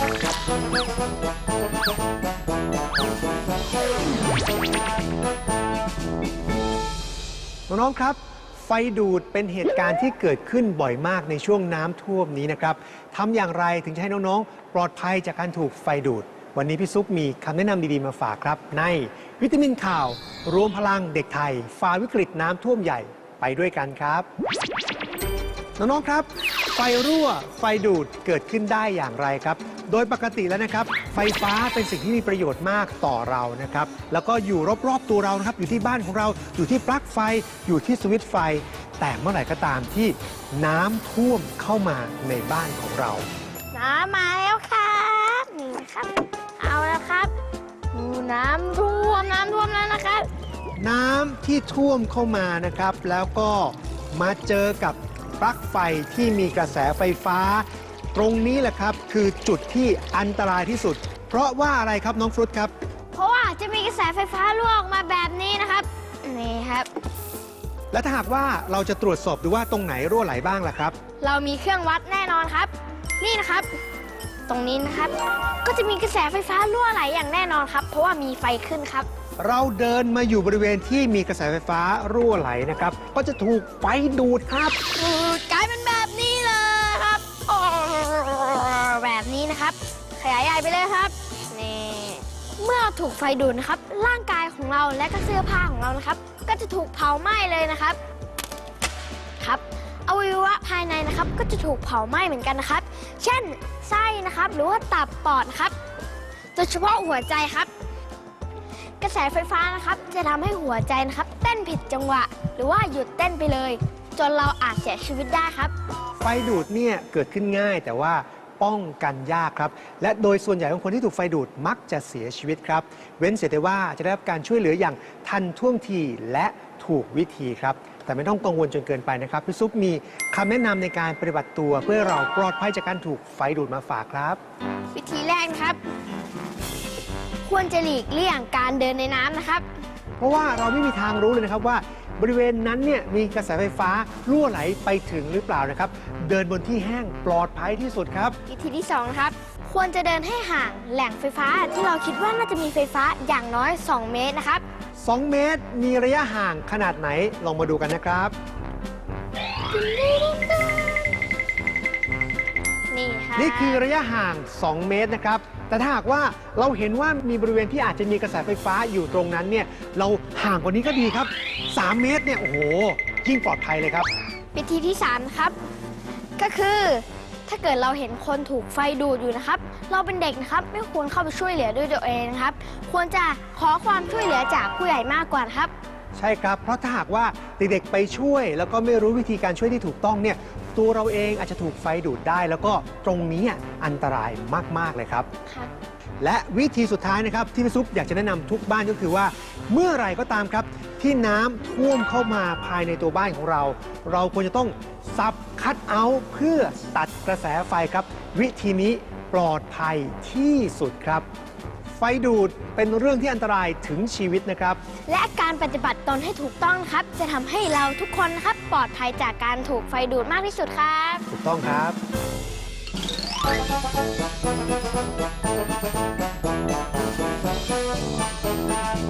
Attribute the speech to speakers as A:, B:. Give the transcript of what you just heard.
A: น้องๆครับ ไฟดูดเป็นเหตุการณ์ที่เกิดขึ้นบ่อยมากในช่วงน้ำท่วมนี้นะครับทำอย่างไรถึงจะให้น้องๆ ปลอดภัยจากการถูกไฟดูด วันนี้พี่ซุปมีคำแนะนำดีๆมาฝากครับ ในวิตามินข่าว รวมพลังเด็กไทยฝ่าวิกฤตน้ำท่วมใหญ่ไปด้วยกันครับ น้อง ๆ ครับ ไฟรั่ว ไฟดูดเกิดขึ้นได้อย่างไรครับ โดยปกติแล้วนะครับ ไฟฟ้าเป็นสิ่งที่มีประโยชน์มากต่อเรานะครับ แล้วก็อยู่รอบๆตัวเรานะครับ อยู่ที่บ้านของเรา อยู่ที่ปลั๊กไฟ อยู่ที่สวิตช์ไฟ แต่เมื่อไหร่ก็ตามที่น้ำท่วมเข้ามาในบ้านของเรา
B: น้ำมาแล้วครับนี่นะครับ เอาแล้วครับดูน้ำท่วมน้ำท่วมแล้วนะครับ
A: น้ำที่ท่วมเข้ามานะครับ แล้วก็มาเจอกับ ปลั๊กไฟที่มีกระแสไฟฟ้า ตรงนี้แหละครับคือจุดที่อันตรายที่สุด เพราะว่าอะไรครับน้องฟรุตครับ
B: เพราะว่าจะมีกระแสไฟฟ้ารั่วออกมาแบบนี้นะครับ นี่ครับ
A: และถ้าหากว่าเราจะตรวจสอบดูว่าตรงไหนรั่วไหลบ้างล่ะครับ
B: เรามีเครื่องวัดแน่นอนครับ นี่นะครับ ตรงนี้นะครับ ก็จะมีกระแสไฟฟ้ารั่วไหลอย่างแน่นอนครับ เพราะว่ามีไฟขึ้นครับ
A: เราเดินมาอยู่บริเวณที่มีกระแสไฟฟ้ารั่วไหลนะครับ ก็จะถูกไฟดูดครับ
B: กลายเป็นแบบนี้เลยครับโอ้แบบนี้นะครับ ขยายใหญ่ไปเลยครับนี่เมื่อเราถูกไฟดูดนะครับ ร่างกายของเราและก็เสื้อผ้าของเรานะครับ ก็จะถูกเผาไหม้เลยนะครับครับ อวัยวะภายในนะครับ ก็จะถูกเผาไหม้เหมือนกันนะครับ เช่นไส้นะครับ หรือว่าตับปอดครับโดยเฉพาะหัวใจครับ กระแสไฟฟ้านะครับจะทำให้หัวใจนะครับ เต้นผิดจังหวะ หรือว่าหยุดเต้นไปเลย จนเราอาจเสียชีวิตได้ครับ
A: ไฟดูดเนี่ยเกิดขึ้นง่ายแต่ว่าป้องกันยากครับ และโดยส่วนใหญ่ของคนที่ถูกไฟดูดมักจะเสียชีวิตครับ เว้นเสียแต่ว่าจะได้รับการช่วยเหลืออย่างทันท่วงทีและถูกวิธีครับ แต่ไม่ต้องกังวลจนเกินไปนะครับพี่ซุปมีคำแนะนำในการปฏิบัติตัว เพื่อให้เราปลอดภัยจากการถูกไฟดูดมาฝากครับ
B: วิธีแรกนะครับ ควรจะหลีกเลี่ยงการเดินในน้ำนะครับ
A: เพราะว่าเราไม่มีทางรู้เลยนะครับว่าบริเวณนั้นเนี่ยมีกระแสไฟฟ้ารั่วไหลไปถึงหรือเปล่านะครับ เดินบนที่แห้งปลอดภัยที่สุดครับ
B: วิธีที่2นะครับ ควรจะเดินให้ห่างแหล่งไฟฟ้าที่เราคิดว่าน่าจะมีไฟฟ้าอย่างน้อย 2 เมตรนะครับ
A: 2 เมตรมีระยะห่างขนาดไหนลองมาดูกันนะครับ
B: นี่ค่ะ
A: นี่คือระยะห่าง 2 เมตรนะครับ แต่ถ้าหากว่าเราเห็นว่ามีบริเวณที่อาจจะมีกระแสไฟฟ้าอยู่ตรงนั้นเนี่ยเราห่างกว่านี้ก็ดีครับ 3 เมตรเนี่ยโอ้โหยิ่งปลอดภัยเลยครับ
B: วิธีที่3นะครับ ก็คือ ถ้าเกิดเราเห็นคนถูกไฟดูดอยู่นะครับ เราเป็นเด็กนะครับ ไม่ควรเข้าไปช่วยเหลือด้วยตัวเองนะครับ ควรจะขอความช่วยเหลือจากผู้ใหญ่มากกว่านะครับ
A: ใช่ครับ เพราะถ้าหากว่าเด็กๆไปช่วย แล้วก็ไม่รู้วิธีการช่วยที่ถูกต้องเนี่ย ตัวเราเองอาจจะถูกไฟดูดได้ แล้วก็ตรงนี้อันตรายมากๆเลยครับ
B: ครับ
A: และวิธีสุดท้ายนะครับที่พี่ซุปอยากจะแนะนำทุกบ้านก็คือว่า เมื่อไหรก็ตามครับ ที่น้ำท่วมเข้ามาภายในตัวบ้านของเรา เราควรจะต้องซับคัดเอาท์เพื่อตัดกระแสไฟครับ วิธีนี้ปลอดภัยที่สุดครับ ไฟดูดเป็นเรื่องที่อันตรายถึงชีวิตนะครับ
B: และการปฏิบัติตนให้ถูกต้องนะครับ จะทำให้เราทุกคนนะครับปลอดภัยจากการถูกไฟดูดมากที่สุดครับ
A: ถูกต้องครับ
B: Thank you.